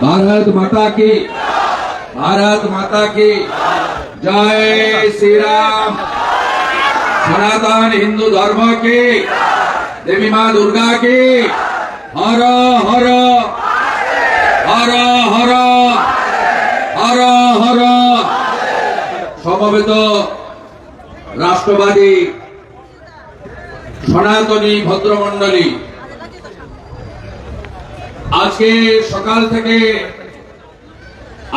भारत माता की भारत माता की जय श्री राम सनातन हिंदू धर्म की देवी माँ दुर्गा की हर हर हर हर हर हर সমবেত রাষ্ট্রবাদী সনাতনী ভদ্রমণ্ডলী আজকে সকাল থেকে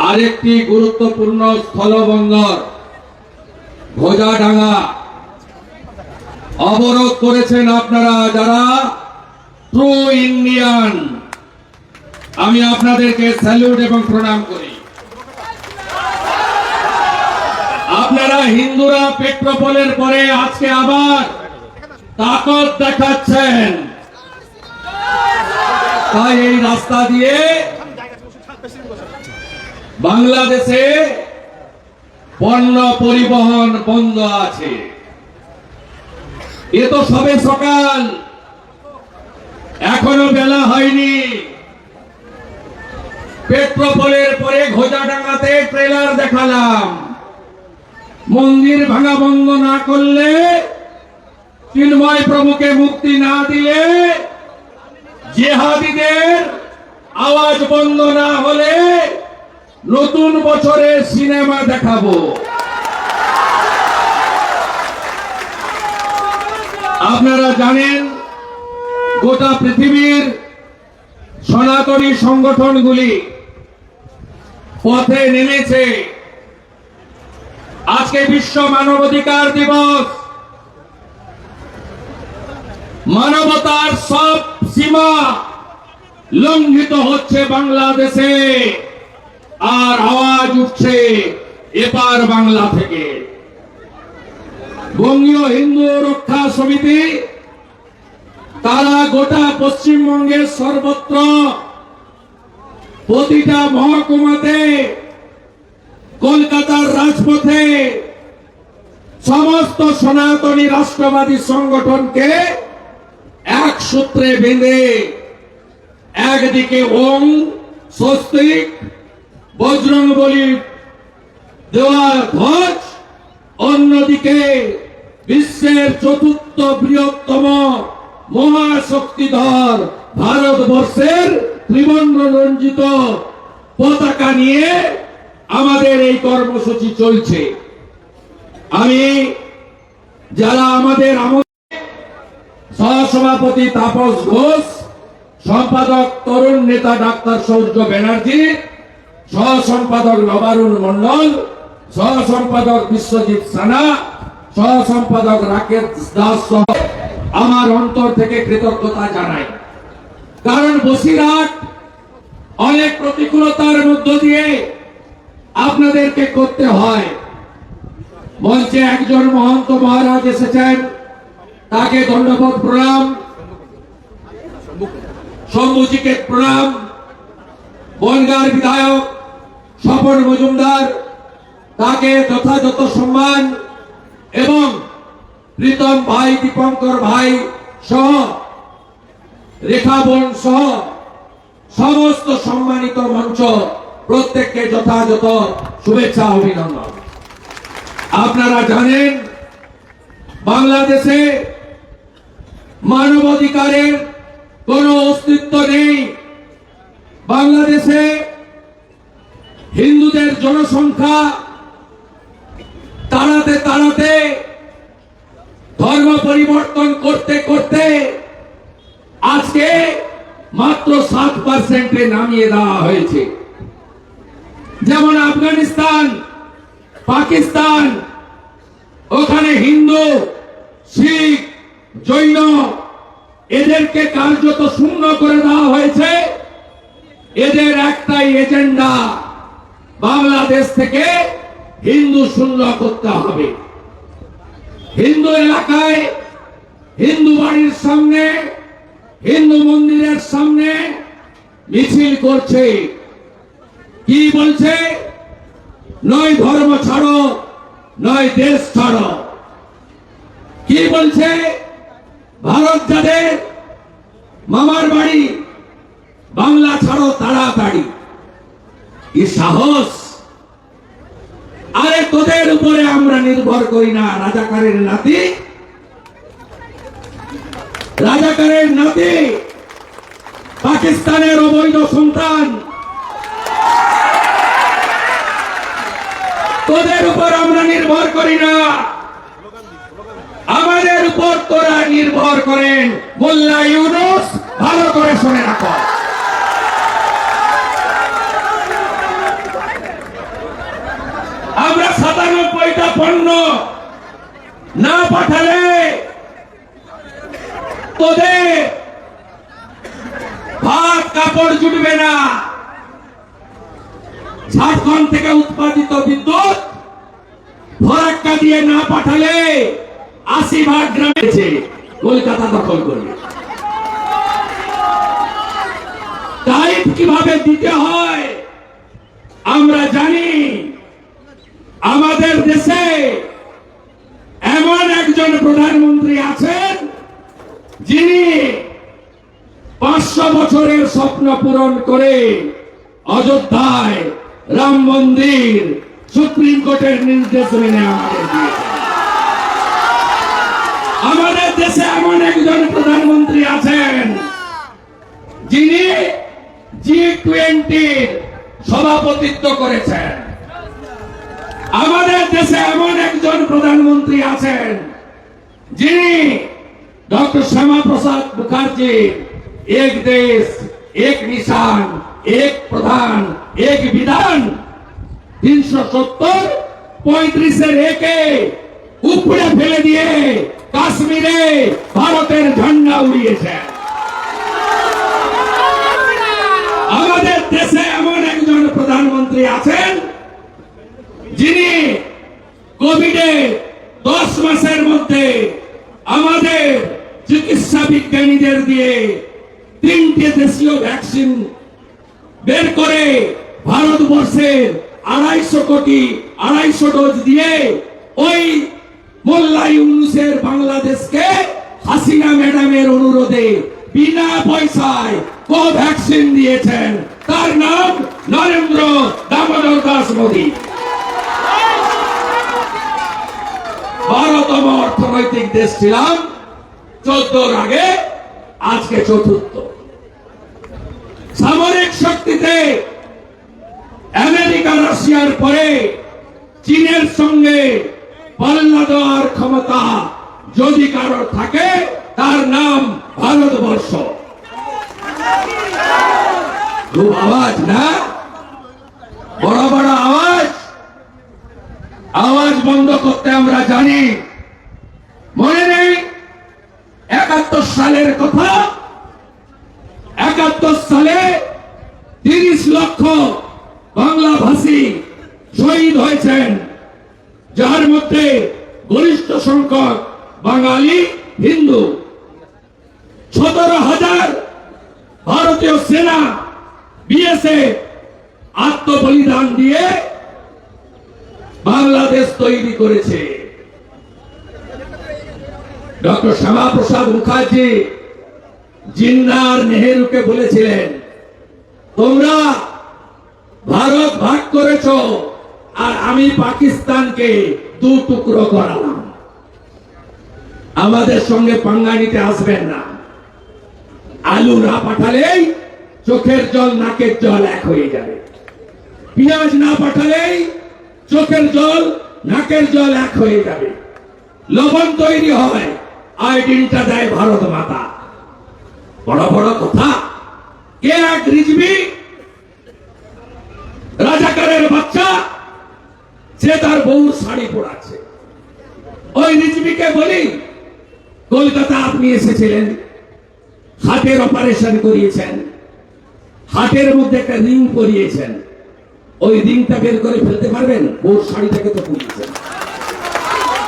আরেকটি গুরুত্বপূর্ণ স্থলবন্দর ভোজাডাঙ্গা অবরোধ করেছেন আপনারা যারা? ট্রু ইন্ডিয়ান আমি আপনাদেরকে স্যালুট এবং প্রণাম করি। আপনারা হিন্দুরা পেট্রোপলের পরে আজকে আবার তাকত দেখাচ্ছেন। তাই এই রাস্তা দিয়ে বাংলাদেশে পণ্য পরিবহন বন্ধ আছে। এ তো সবে সকাল। এখনও বেলা হয়নি। পেট্রোপোলের পরে ঘোজা ঘোজাডাঙ্গাতে ট্রেলার দেখালাম। মন্দির ভাঙা বন্ধ না করলে চিন্ময় প্রভুকে মুক্তি না দিলে জেহাদিদের আওয়াজ বন্ধ না হলে নতুন বছরে সিনেমা দেখাবো। আপনারা জানেন, গোটা পৃথিবীর সনাতনী সংগঠনগুলি পথে নেমেছে। আজকে বিশ্ব মানবাধিকার দিবস। মানবতার সব সীমা লঙ্ঘিত হচ্ছে বাংলাদেশে, আর আওয়াজ উঠছে এপার বাংলা থেকে। বঙ্গীয় হিন্দু রক্ষা সমিতি, তারা গোটা পশ্চিমবঙ্গের সর্বত্র প্রতিটা মহকুমাতে, কলকাতার রাজপথে সমস্ত সনাতনী রাষ্ট্রবাদী সংগঠনকে এক সূত্রে বেঁধে একদিকে ওম স্বস্তিক বজরং বলি দেওয়া ধ্বজ, অন্যদিকে বিশ্বের চতুর্থ বৃহত্তম মহাশক্তিধর ভারতবর্ষের ত্রিবর্ণ রঞ্জিত পতাকা নিয়ে আমাদের এই কর্মসূচি চলছে। আমি, যারা আমাদের সহসভাপতি তাপস ঘোষ, সম্পাদক তরুণ নেতা ডাক্তার সৌর্য ব্যানার্জি সহ সম্পাদক মন্ডল সহ সম্পাদক বিশ্বজিৎ সানা সহ সম্পাদক রাকেশ দাস সহ আমার অন্তর থেকে কৃতজ্ঞতা জানাই। কারণ বসিরহাট অনেক প্রতিকূলতার মধ্য দিয়ে আপনাদেরকে করতে হয়। মঞ্চে একজন মহন্ত মহারাজ এসেছেন। তাকে ধন্যবাদ, প্রণাম। শম্ভুজিকে প্রণাম। বনগার বিধায়ক স্বপন মজুমদার, তাকে যথাযথ সম্মান এবং প্রীতম ভাই, দীপঙ্কর ভাই সহ, রেখা বোন সহ সমস্ত সম্মানিত মঞ্চ প্রত্যেককে যথাযথ শুভেচ্ছা, অভিনন্দন। আপনারা জানেন, বাংলাদেশে মানবাধিকারের কোন অস্তিত্ব নেই। বাংলাদেশে হিন্দুদের জনসংখ্যা তাড়াতে তাড়াতে ধর্ম পরিবর্তন করতে করতে আজকে মাত্র সাত পার্সেন্টে নামিয়ে দেওয়া হয়েছে। যেমন আফগানিস্তান, পাকিস্তান, ওখানে হিন্দু, শিখ জৈন, এদেরকে কার্যত শূন্য করে দেওয়া হয়েছে। এদের একটাই এজেন্ডা, বাংলাদেশ থেকে হিন্দু শূন্য করতে হবে। হিন্দু এলাকায়, হিন্দু বাড়ির সামনে, হিন্দু মন্দিরের সামনে মিছিল করছে। কি বলছে? নয় ধর্ম ছাড়ো, নয় দেশ ছাড়ো। কি বলছে? ভারত যাদের মামার বাড়ি, বাংলা ছাড়ো তাড়াতাড়ি। কি সাহস? আরে তোদের উপরে আমরা নির্ভর করি না, রাজাকারের নাতি। রাজাকারের নাতি, পাকিস্তানের অবৈধ সন্তান। তোদের উপর আমরা নির্ভর করি না। আমাদের উপর তোরা নির্ভর করেন। মোল্লা ইউনুস, ভালো করে শুনে রাখো। আমরা সাতানব্বইটা পণ্য না পাঠালে তোদের ভাত, কাপড় জুটবে না। ঝাড়খণ্ড থেকে উৎপাদিত বিদ্যুৎ ফরাক্কা দিয়ে না পাঠালে আশি ভাগ গ্রামেছে কলকাতা দখল করবে। টাইপ কীভাবে দিতে হয়, আমরা জানি। আমাদের দেশে এমন একজন প্রধানমন্ত্রী আছেন, যিনি পাঁচশো বছরের স্বপ্ন পূরণ করে অযোধ্যায় রাম মন্দির সুপ্রিম কোর্টের নির্দেশ মেনে আমাদের দিয়েছেন। আমাদের দেশে এমন একজন প্রধানমন্ত্রী আছেন, যিনি জি টোয়েন্টির সভাপতিত্ব করেছেন। আমাদের দেশে এমন একজন প্রধানমন্ত্রী আছেন, যিনি ডক্টর শ্যামা প্রসাদ মুখার্জি, এক দেশ, এক নিশান, এক প্রধান, এক বিধান, তিনশো সত্তর পঁয়ত্রিশের একে উপরে ফেলে দিয়ে কাশ্মীরে ভারতের ঝান্ডা উড়িয়েছে। আমাদের দেশে এমন একজন প্রধানমন্ত্রী আছেন, যিনি কোভিডে দশ মাসের মধ্যে আমাদের চিকিৎসা বিজ্ঞানীদের দিয়ে তিনটে দেশীয় ভ্যাকসিন বের করে ভারতবর্ষের আড়াইশো কোটি, আড়াইশো ডোজ দিয়ে ওই মোল্লা ইউনুসের বাংলাদেশকে হাসিনা ম্যাডামের অনুরোধে বিনা পয়সায় কোভ্যাক্সিন দিয়েছেন। তার নাম নরেন্দ্র দামোদর দাস মোদী। বারোতম অর্থনৈতিক দেশ ছিলাম। চোদ্দোর আগে, আজকে চতুর্থ। সামরিক শক্তিতে আমেরিকা, রাশিয়ার পরে চীনের সঙ্গে পাল্লা দেওয়ার ক্ষমতা যদি কারোর থাকে, তার নাম ভারতবর্ষ। খুব আওয়াজ, না? বড় বড় আওয়াজ। আওয়াজ বন্ধ করতে আমরা জানি। মনে নেই? একাত্তর সালের কথা? একাত্তর সালে তিরিশ লক্ষ বাংলা ভাষী শহীদ হয়েছেন। যার মধ্যে গরিষ্ঠ সংখ্যক বাঙালি, হিন্দু। সতেরো হাজার ভারতীয় সেনা বিএসএফ আত্মবলিদান দিয়ে বাংলাদেশ তৈরি করেছে। ডক্টর শ্যামা প্রসাদ মুখার্জি জিন্নার নেহেরুকে বলেছিলেন, তোমরা ভারত ভাগ আর আমি পাকিস্তানকে দু টুকরো করালাম। আমাদের সঙ্গে পাঙ্গা নিতে আসবেন না। আলু না পাঠালেই চোখের জল, নাকের জল এক হয়ে যাবে। পেঁয়াজ না পাঠালেই চোখের জল, নাকের জল এক হয়ে যাবে। লবণ তৈরি হয় আয়োডিনটা দেয় ভারত মাতা। বড় বড় কথা, কে এক রিজবি? রাজাকারের বাচ্চা সে তার বউর শাড়ি পরাচ্ছে ওই রিজবিকে বলি, কলকাতা আপনি এসেছিলেন, হাটের অপারেশন করিয়েছেন, হাটের মধ্যে একটা রিং পরিয়েছেন, ওই রিংটা বের করে ফেলতে পারবেন? ওর শাড়িটাকে তো পরিয়েছেন।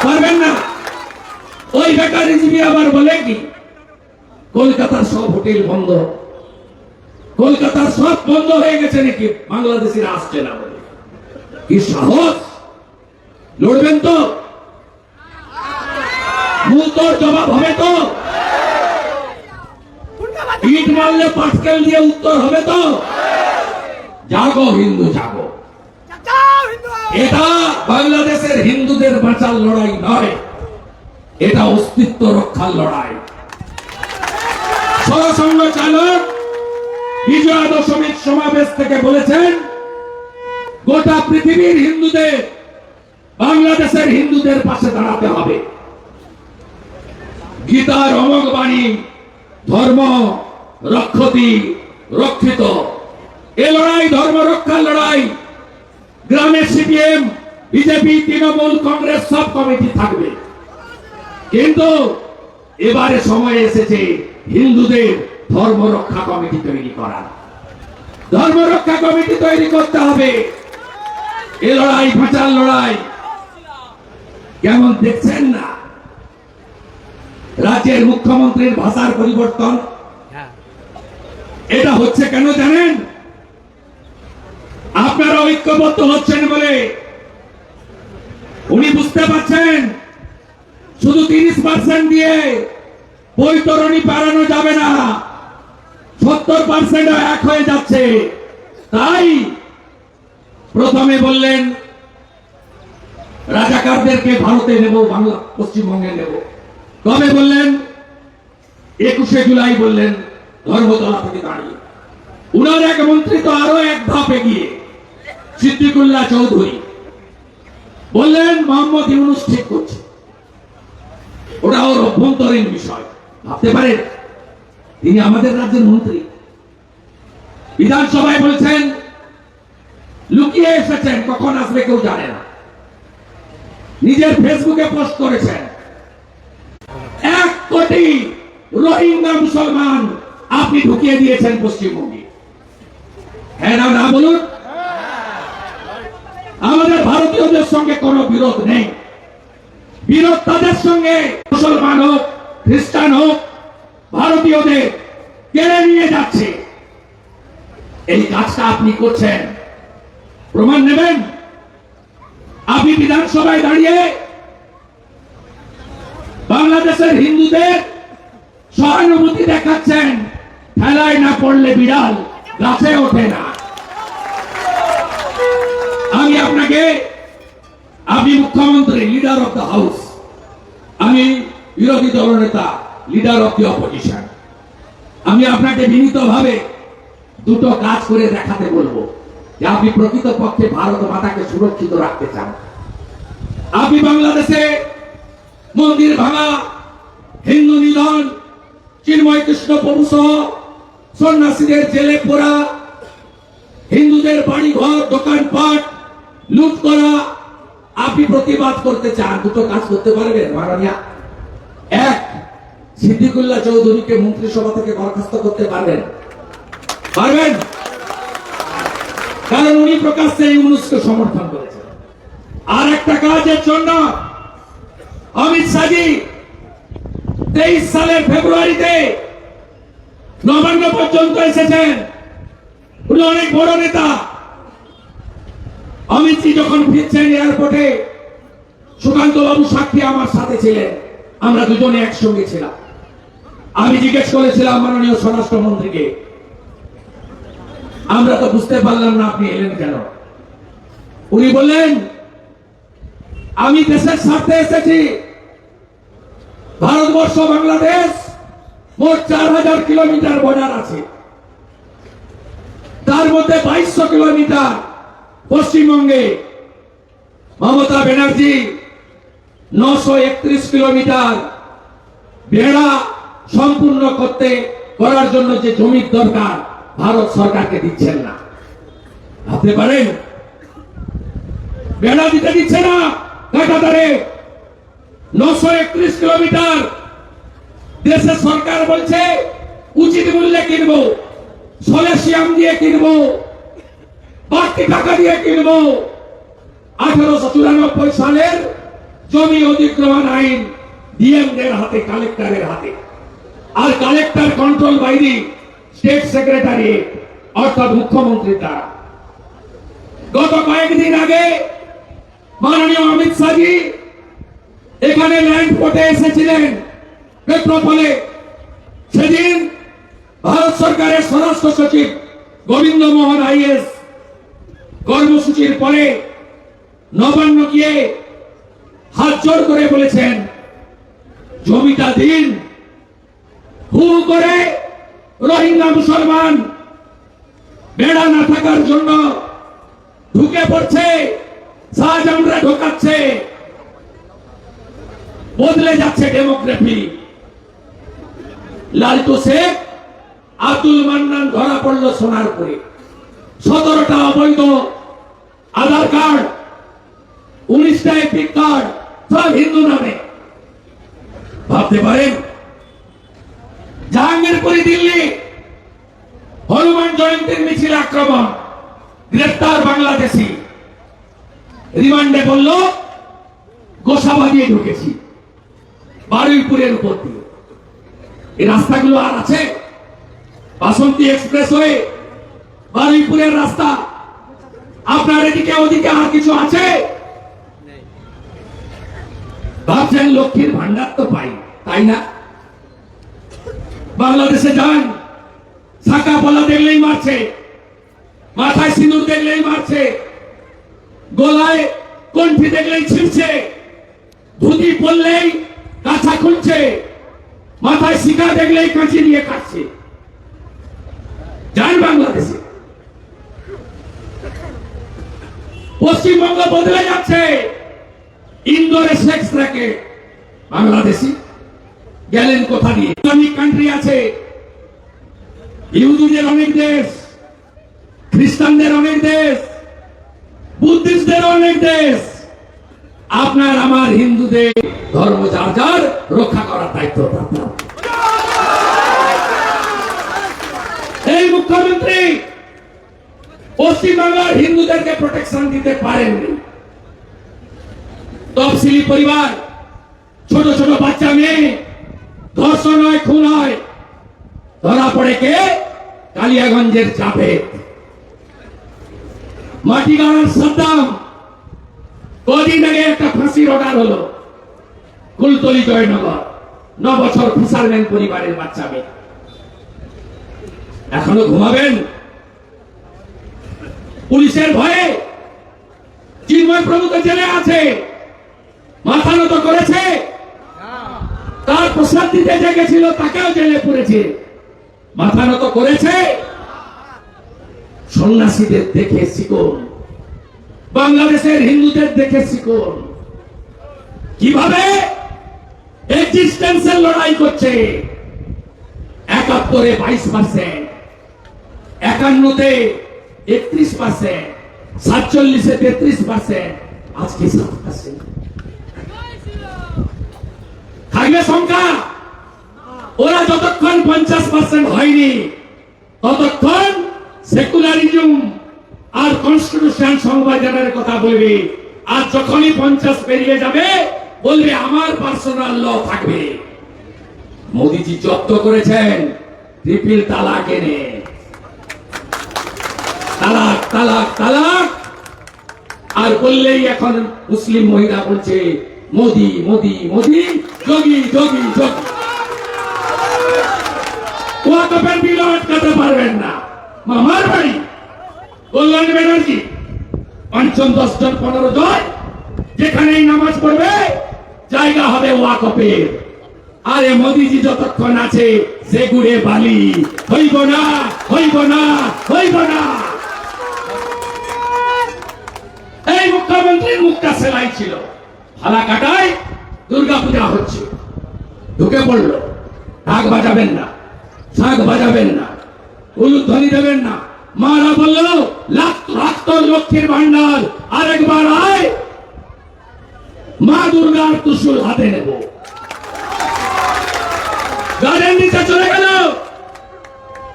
পারবেন না? ওই বেকার রিজবি আবার বলে কি কলকাতার সব হোটেল বন্ধ। কলকাতার সব বন্ধ হয়ে গেছে নাকি? বাংলাদেশিরা আসছে না বলে। কি সাহস? লড়বেন তো? তোর জবাব হবে তো? ইট মারলে পাটকেল দিয়ে উত্তর হবে তো? জাগো, হিন্দু, জাগো। এটা বাংলাদেশের হিন্দুদের বাঁচার লড়াই নয়। এটা অস্তিত্ব রক্ষার লড়াই। সরসংঘ চালক বিজয়া দশমীর সমাবেশ থেকে বলেছেন, গোটা পৃথিবীর হিন্দুদের বাংলাদেশের হিন্দুদের পাশে দাঁড়াতে হবে। গীতার অমোঘ বাণী, ধর্ম রক্ষতি রক্ষিত। এ লড়াই ধর্ম রক্ষার লড়াই। গ্রামে সিপিএম, বিজেপি, তৃণমূল, কংগ্রেস সব কমিটি থাকবে। কিন্তু এবারে সময় এসেছে হিন্দুদের ধর্ম রক্ষা কমিটি তৈরি করা ধর্ম রক্ষা কমিটি তৈরি করতে হবে। এ লড়াই ভাঁচার লড়াই কেমন দেখছেন না? রাজ্যের মুখ্যমন্ত্রীর ভাষার পরিবর্তন। এটা হচ্ছে কেন জানেন? আপনারা ঐক্যবদ্ধ হচ্ছেন বলে। উনি বুঝতে পারছেন? শুধু তিরিশ পার্সেন্ট দিয়ে বৈতরণী বাড়ানো যাবে না। সত্তর পার্সেন্ট এক হয়ে যাচ্ছে। তাই প্রথমে বললেন রাজাকারদেরকে ভারতে নেব, বাংলা, পশ্চিমবঙ্গে নেব। কবে বললেন? একুশে জুলাই বললেন, ধর্মতলা থেকে দাঁড়িয়ে। উনার এক মন্ত্রী তো আরও এক ধাপ এগিয়ে, সিদ্দিকুল্লাহ চৌধুরী। বললেন, মোহাম্মদ ইউনুস ঠিক করছে। ওটা ওর অভ্যন্তরীণ বিষয়। ভাবতে পারেন, তিনি আমাদের রাজ্যের মন্ত্রী। বিধানসভায় বলছেন, লুকিয়ে এসেছেন, কখন আসবে কেউ জানে না। নিজের ফেসবুকে পোস্ট করেছেন। এক কোটি রোহিঙ্গা মুসলমান আপনি ঢুকিয়ে দিয়েছেন পশ্চিমবঙ্গে। হ্যাঁ না না বলুন। আমাদের ভারতীয়দের সঙ্গে কোনো বিরোধ নেই। বিরোধ তাদের সঙ্গে, মুসলমান হোক, খ্রিস্টান হোক, ভারতীয়দের কেড়ে নিয়ে যাচ্ছে। এই কাজটা আপনি করছেন। প্রমাণ নেবেন? আপনি বিধানসভায় দাঁড়িয়ে বাংলাদেশের হিন্দুদের সহানুভূতি দেখাচ্ছেন, ঠেলায় না পড়লে বিড়াল গাছে ওঠে না। আমি আপনাকে, আমি মুখ্যমন্ত্রী লিডার অফ দ্য হাউস আমি বিরোধী দলনেতা লিডার অফ দি অপোজিশন আমি আপনাকে বিনীতভাবে দুটো কাজ করে দেখাতে বলব। যে আপনি প্রকৃতপক্ষে ভারত মাতাকে সুরক্ষিত রাখতে চান। আপনি বাংলাদেশে মন্দির ভাঙা, হিন্দু নিধন চিন্ময় কৃষ্ণ প্রভু সহ সন্ন্যাসীদের জেলে পোড়া, হিন্দুদের বাড়ি ঘর দোকানপাট, লুট করা, আপনি প্রতিবাদ করতে চান, দুটো কাজ করতে পারবেন, মাননীয়া। এক, সিদ্দিকুল্লাহ চৌধুরীকে মন্ত্রিসভা থেকে বরখাস্ত করতে পারবেন। পারবেন? কারণ উনি প্রকাশ্যে ইউনুসকে সমর্থন করেছেন। আর একটা কাজের জন্য অমিত শাহজি তেইশ সালের ফেব্রুয়ারিতে নবান্ন পর্যন্ত এসেছেন। উনি অনেক বড় নেতা। অমিতজি যখন ফিরছেন এয়ারপোর্টে, সুকান্ত বাবু সাক্ষী আমার সাথে ছিলেন। আমরা দুজনে একসঙ্গে ছিলাম। আমি জিজ্ঞেস করেছিলাম মাননীয় স্বরাষ্ট্রমন্ত্রীকে আমরা তো বুঝতে পারলাম না আপনি এলেন কেন। উনি বললেন, আমি দেশের স্বার্থে এসেছি। ভারতবর্ষ, বাংলাদেশ, মোট চার হাজার কিলোমিটার বর্ডার আছে। তার মধ্যে বাইশশো কিলোমিটার পশ্চিমবঙ্গে। মমতা ব্যানার্জি নশো একত্রিশ কিলোমিটার বেড়া সম্পূর্ণ করতে, করার জন্য যে জমির দরকার ভারত সরকারকে দিচ্ছেন না। ভাবতে পারেন? বেড়া দিতে দিচ্ছে না কাটাতারে। নশো একত্রিশ কিলোমিটার দেশের সরকার বলছে, উচিত মূল্যে কিনবো, সলেসিয়াম দিয়ে কিনবো, বাড়তি টাকা দিয়ে কিনবো। আঠারোশো চুরানব্বই সালের জমি অধিগ্রহণ আইন ডিএমদের হাতে, কালেক্টরের হাতে। আর কালেক্টর কন্ট্রোল বাইরে স্টেট সেক্রেটারি অর্থাৎ মুখ্যমন্ত্রী দ্বারা গত কয়েকদিন আগে মাননীয় অমিত শাহজি এখানে ল্যান্ড পোর্টে এসেছিলেন পেট্রোপলে সেদিন ভারত সরকারের স্বরাষ্ট্র সচিব গোবিন্দ মোহন আইএস কর্মসূচির পরে নবান্ন গিয়ে হাত জোর করে বলেছেন, জমিটা দিন হু করে রোহিঙ্গা মুসলমান, বেড়া না থাকার জন্য ঢুকে পড়ছে, শাহজাহানরা ঢোকাচ্ছে। বদলে যাচ্ছে ডেমোগ্রাফি লালটু শেখ, আব্দুল মান্নান ধরা পড়ল সোনার সোনারপুরে। সতেরোটা অবৈধ আধার কার্ড উনিশটা এপিক কার্ড, সব হিন্দু নামে। ভাবতে পারেন জাহাঙ্গীরপুরি দিল্লি। হনুমান জয়ন্তীর মিছিল আক্রমণ গ্রেফতার বাংলাদেশি। রিমান্ডে বলল, গোসাবা দিয়ে ঢুকেছি, বারুইপুরের উপর দিয়ে। এই রাস্তাগুলো আর আছে? বাসন্তী এক্সপ্রেস হয়ে বারুইপুরের রাস্তা। আপনার এদিকে ওদিকে আর কিছু আছে? ভাবছেন লক্ষ্মীর ভান্ডার তো পাই, তাই না? বাংলাদেশে যান। শাখা পলা দেখলেই মারছে। মাথায় সিঁদুর দেখলেই মারছে। গলায় কণ্ঠি দেখলেই ছিঁড়ছে। ধুতি পরলেই কাছা খুলছে। মাথায় শিকা দেখলেই কাঁচি নিয়ে কাটছে। যান বাংলাদেশে। পশ্চিমবঙ্গ বদলে যাচ্ছে। ইন্দোরে সেক্স র্যাকেট বাংলাদেশি গেলেন কোথা দিয়ে? ইসলামিক কান্ট্রি আছে। ইহুদিদের অনেক দেশ, খ্রিস্টানদের অনেক দেশ, বুদ্ধিস্টদের অনেক দেশ। আপনার আমার হিন্দুদের ধর্ম যার যার, রক্ষা করার দায়িত্ব এই মুখ্যমন্ত্রী পশ্চিমবাংলার হিন্দুদেরকে প্রোটেকশন দিতে পারেননি। তফসিলি পরিবার, ছোট ছোট বাচ্চা মেয়ে ধর্ষণ হয় খুন হয় ধরা পড়ে কে? কালিয়াগঞ্জের চাপে। মাটিগাড়ার সাদ্দাম। কদিন আগে একটা ফাঁসির অর্ডার হলো। কুলতলি জয়নগর। ন বছর ফিসারম্যান পরিবারের বাচ্চা মেয়ে। এখনও ঘুমাবেন? পুলিশের ভয়ে চিন্ময় প্রভু তো জেলে আছে। মাথা নত করেছে। তার প্রসাদ দিতে যে গেছিল, তাকেও জেলে পড়েছে মাথা নত করেছে। সন্ন্যাসীদের দেখে শিখুন বাংলাদেশের হিন্দুদের দেখে শিখুন কীভাবে এক্সিস্টেন্সের লড়াই করছে? একাত্তরে বাইশ পার্সেন্ট একান্নতে একত্রিশ পার্সেন্ট সাতচল্লিশে তেত্রিশ পার্সেন্ট আজকে সাত পার্সেন্ট থাকবে সংখ্যা? ওরা যতক্ষণ পঞ্চাশ পার্সেন্ট হয়নি, ততক্ষণ সেকুলারিজম আর কনস্টিটিউশন সংবিধানের কথা বলবে। আর যখনই পঞ্চাশ পেরিয়ে যাবে, বলবে আমার পার্সোনাল ল থাকবে। মোদিজি জব্দ করেছেন ট্রিপল তালাক এনে। তালাক তালাক তালাক। আর বললেই এখন মুসলিম মহিলা বলছে, মোদি মোদি মোদি, যোগী যোগী যোগী। ওয়াকফের বিল আটকাতে পারবেন না। মামার কল্যাণ ব্যানার্জি পঞ্চম দশ জন পনেরো জন, যেখানেই নামাজ পড়বে, জায়গা হবে ওয়াকফের আরে মোদিজি যতক্ষণ আছে, সে গুড়ে বালি। হইব না হইব না হইব না। এই মুখ্যমন্ত্রীর মুখটা সেলাই ছিল। হালা কাটায় দুর্গা পূজা হচ্ছে। ঢুকে পড়ল। ঢাক বাজাবেন না। শাক বাজাবেন না উলুধ্বনি দেবেন না। মারা বলল, লাখ লক্ষ্মীর ভান্ডার আরেকবার আয়। মা দুর্গার তুসুল হাতে নেব। নিতে চলে গেল।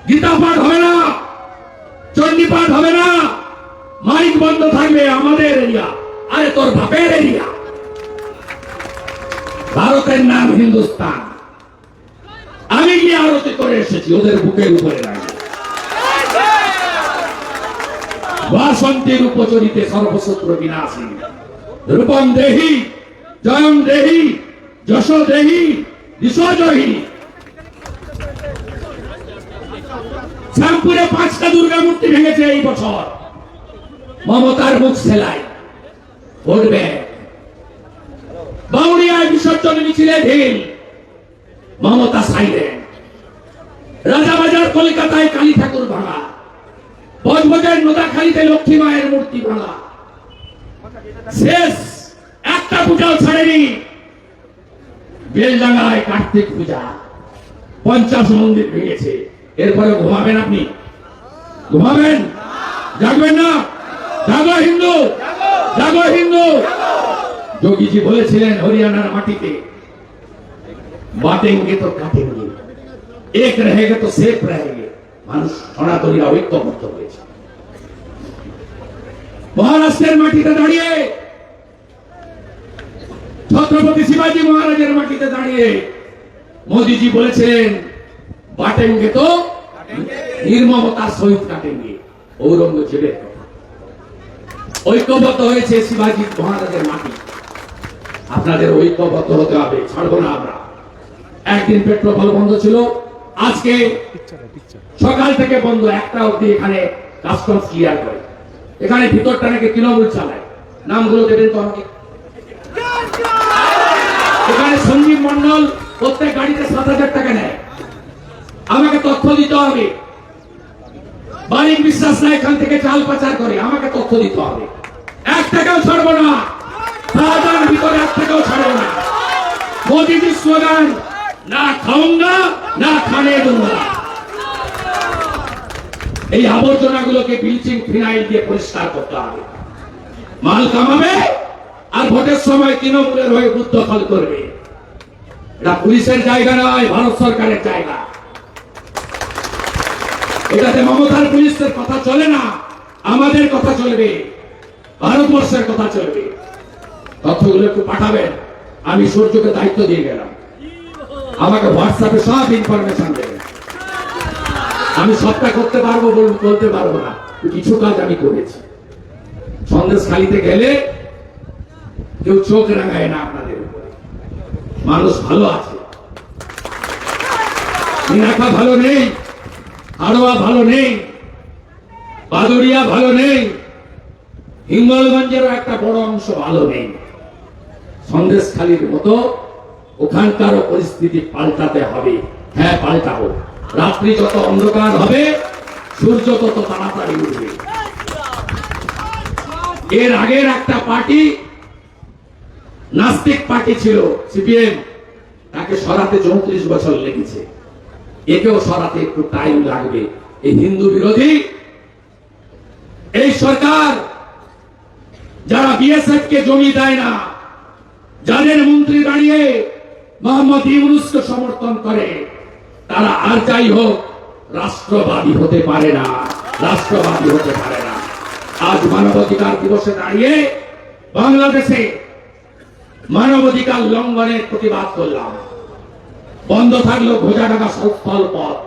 গীতা পাঠ হবে না, চণ্ডী পাঠ হবে না। মাইক বন্ধ থাকবে আমাদের এরিয়া, আরে তোর বাপের এরিয়া। ভারতের নাম হিন্দুস্তান। আমি গিয়ে আরতি করে এসেছি, ওদের বুকের উপরে দাঁড়িয়ে বাসন্তীর উপচরিতে সর্বশত্রু বিনাশী। রূপম দেহি, জয়ম দেহি, যশ দেহি দিশজহি শ্যামপুরে পাঁচটা দুর্গা মূর্তি ভেঙেছে এই বছর। মমতার মুখ সেলাই। ব্যাগ বাউরিয়ায় বিসর্জন মিছিলে ঢিল। মমতা সাইলেন্ট রাজাবাজার, কলকাতায় কালী ঠাকুর ভাঙা। বজবজের নোদাখালীতে লক্ষ্মী মায়ের মূর্তি ভাঙা। শেষ, একটা পূজাও ছাড়েনি। বেলডাঙ্গায় কার্তিক পূজা। পঞ্চাশ মন্দির ভেঙেছে। এরপরে ঘুমাবেন আপনি? ঘুমাবেন? জাগবেন না? জাগো হিন্দু! জাগো হিন্দু! যোগীজি বলেছিলেন, হরিয়ানার মাটিতে বাটেঙ্গে তো কাটেঙ্গে এক रहेगा তো সেফ रहेंगे মানুষ সনাতনীরা ঐক্যবদ্ধ হয়েছে মহারাষ্ট্রের মাটিতে দাঁড়িয়ে ছত্রপতি শিবাজী মহারাজের মাটিতে দাঁড়িয়ে মোদিজি বলেছিলেন বাটেঙ্গে তো নির্মমতার সহিত কাটেঙ্গে ঔরঙ্গজেবের কথা ঐক্যবদ্ধ হয়েছে শিবাজী মহারাজের মাটি আপনাদের ঐক্যবদ্ধ হতে হবে ছাড়বো না আমরা একদিন পেট্রোল পাম্প বন্ধ ছিল। আজকে সকাল থেকে বন্ধ একটা অব্দি এখানে কাস্টমস ক্লিয়ার করে। এখানে ভিতরটা নাকি তৃণমূল চালায়। নামগুলো দেবেন তো আমাকে। এখানে সঞ্জীব মন্ডল প্রত্যেক গাড়িতে সাত হাজার টাকা নেয়। আমাকে তথ্য দিতে হবে। বারিক বিশ্বাস না এখান থেকে চাল পাচার করে আমাকে তথ্য দিতে হবে। এক টাকাও ছাড়বো না। ভিতরে এক টাকাও ছাড়বো না। মোদীজির স্লোগান না খাউঙ্গা না খানে এই আবর্জনাগুলোকে ব্লিচিং ফিনাইল দিয়ে পরিষ্কার করতে হবে। মাল কামাবে আর ভোটের সময় তৃণমূলের হয়ে বুদ্ধ ফল করবে। এটা পুলিশের জায়গা নয়, ভারত সরকারের জায়গা। এটাতে মমতার পুলিশের কথা চলে না, আমাদের কথা চলবে, ভারতবর্ষের কথা চলবে। তথ্যগুলো একটু পাঠাবেন, আমি সূর্যকে দায়িত্ব দিয়ে গেলাম। আমাকে হোয়াটসঅ্যাপে সব ইনফরমেশন দেবে। আমি সবটা করতে পারব বল- বলতে পারব না। কিছু কাজ আমি করেছি। সন্দেশ খালিতে গেলে কেউ চোখ রাঙায় না আপনাদের মানুষ ভালো আছে। মিনাখা ভালো নেই, হাড়োয়া ভালো নেই বাদুরিয়া ভালো নেই, হিঙ্গলগঞ্জেরও একটা বড় অংশ ভালো নেই। সন্দেশ খালির মতো ওখানকারও পরিস্থিতি পাল্টাতে হবে। হ্যাঁ পাল্টাবো। রাত্রি যত অন্ধকার হবে, সূর্য তত তাড়াতাড়ি উঠবে। এর আগের একটা পার্টি, নাস্তিক পার্টি ছিল সিপিএম। তাকে সরাতে চৌত্রিশ বছর লেগেছে। একেও সরাতে একটু টাইম লাগবে। এই হিন্দু বিরোধী, এই সরকার, যারা বিএসএফ কে জমি দেয় না, যাদের মন্ত্রী দাঁড়িয়ে মোহাম্মদ ইউনুসকে সমর্থন করে। তারা আর যাই হোক, রাষ্ট্রবাদী হতে পারে না, রাষ্ট্রবাদী হতে পারে না। আজ মানবাধিকার দিবসে দাঁড়িয়ে বাংলাদেশে মানবাধিকার লঙ্ঘনের প্রতিবাদ করলাম। বন্ধ থাকল ঘোষাডাঙ্গা স্থল পথ।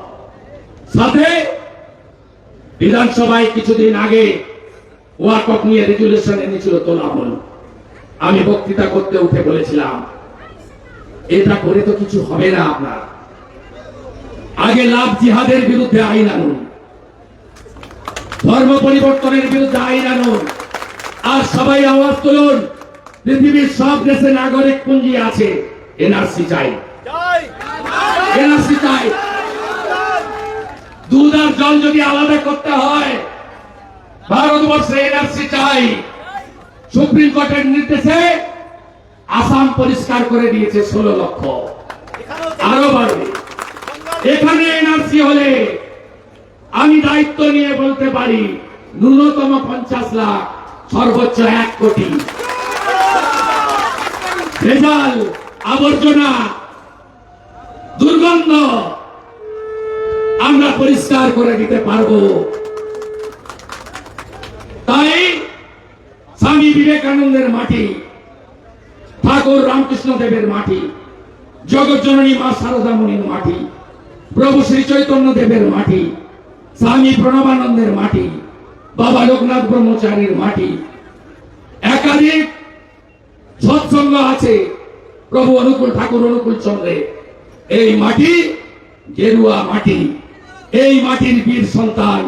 সাথে বিধানসভায় কিছুদিন আগে ওয়াকফ নিয়ে রেজুলেশন এনেছিল তোলামূল। আমি বক্তৃতা করতে উঠে বলেছিলাম এটা করে তো কিছু হবে না আপনার। আগে লাভ জিহাদের বিরুদ্ধে আইন আনুন। ধর্ম পরিবর্তনের বিরুদ্ধে আইন আনুন। আর সবাই আওয়াজ তুলুন, পৃথিবীর সব দেশে নাগরিক পুঞ্জি আছে। এনআরসি চাই। এনআরসি চাই। দুধ আর জল যদি আলাদা করতে হয়, ভারতবর্ষে এনআরসি চাই। সুপ্রিম কোর্টের নির্দেশে আসাম পরিষ্কার করে দিয়েছে ষোলো লক্ষ। আরও বাড়বে। এখানে এনআরসি হলে আমি দায়িত্ব নিয়ে বলতে পারি, ন্যূনতম পঞ্চাশ লাখ, সর্বোচ্চ এক কোটি। ভেজাল, আবর্জনা, দুর্গন্ধ আমরা পরিষ্কার করে দিতে পারব। তাই স্বামী বিবেকানন্দের মাটি ঠাকুর রামকৃষ্ণ দেবের মাটি জগৎজননী মা সারদা মুনির মাটি, প্রভু শ্রী চৈতন্য দেবের মাটি, স্বামী প্রণবানন্দের মাটি, বাবা লোকনাথ ব্রহ্মচারীর মাটি। একাধিক সৎসঙ্গ আছে, প্রভু অনুকূল, ঠাকুর অনুকূল চন্দ্রে। এই মাটি গেরুয়া মাটি। এই মাটির বীর সন্তান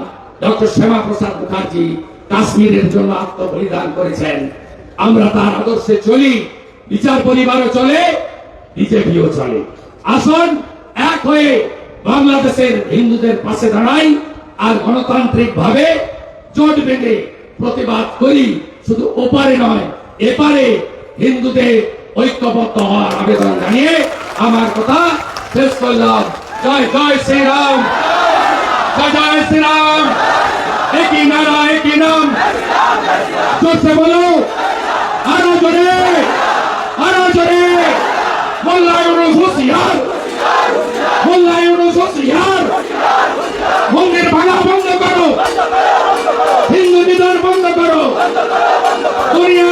ডক্টর শ্যামা প্রসাদ মুখার্জি কাশ্মীরের জন্য আত্মবলিদান করেছেন। আমরা তার আদর্শে চলি। বিচার পরিবারও চলে, বিজেপিও চলে। আসুন, এক হয়ে বাংলাদেশের হিন্দুদের পাশে দাঁড়াই আর গণতান্ত্রিক ভাবে জোট বেঁধে প্রতিবাদ করি। শুধু ওপারে নয়, এপারে হিন্দুদের ঐক্যবদ্ধ হওয়ার আবেদন জানিয়ে আমার কথা শেষ করলাম। জয় জয় শ্রীরাম। জয় জয় শ্রীরাম। একই নারা, একই নাম। জোরসে বলো, আরও জোরে। দুনিয়ার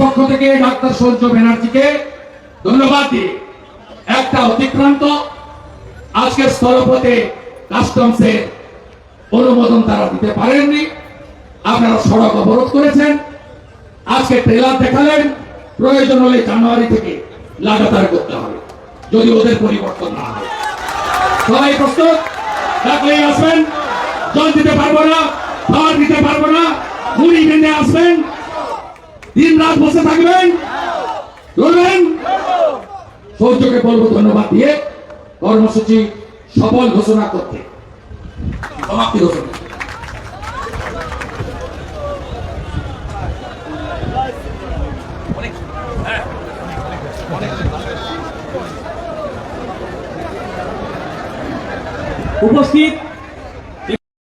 পক্ষ থেকে ডাক্তার সূর্য ব্যানার্জিকে ধন্যবাদ দিয়ে একটা অতিক্রান্ত আজকের স্থলপথে কাস্টমসের অনুমোদন তারা দিতে পারেননি। আপনারা সড়ক অবরোধ করেছেন। আজকে ট্রেলার দেখালেন। প্রয়োজন হলে জানুয়ারি থেকে লাগাতার করতে হবে, যদি ওদের পরিবর্তন না হয়। সবাই প্রস্তুত? ডাকলেই আসবেন। জল দিতে পারব না, খাবার দিতে পারব না, মুড়ি বেঁধে আসবেন। দিন বসে থাকবেন। চলবেন সৌর্যকে বলব ধন্যবাদ দিয়ে কর্মসূচি সফল ঘোষণা করতে। সমাপ্তি ঘোষণা। উপস্থিত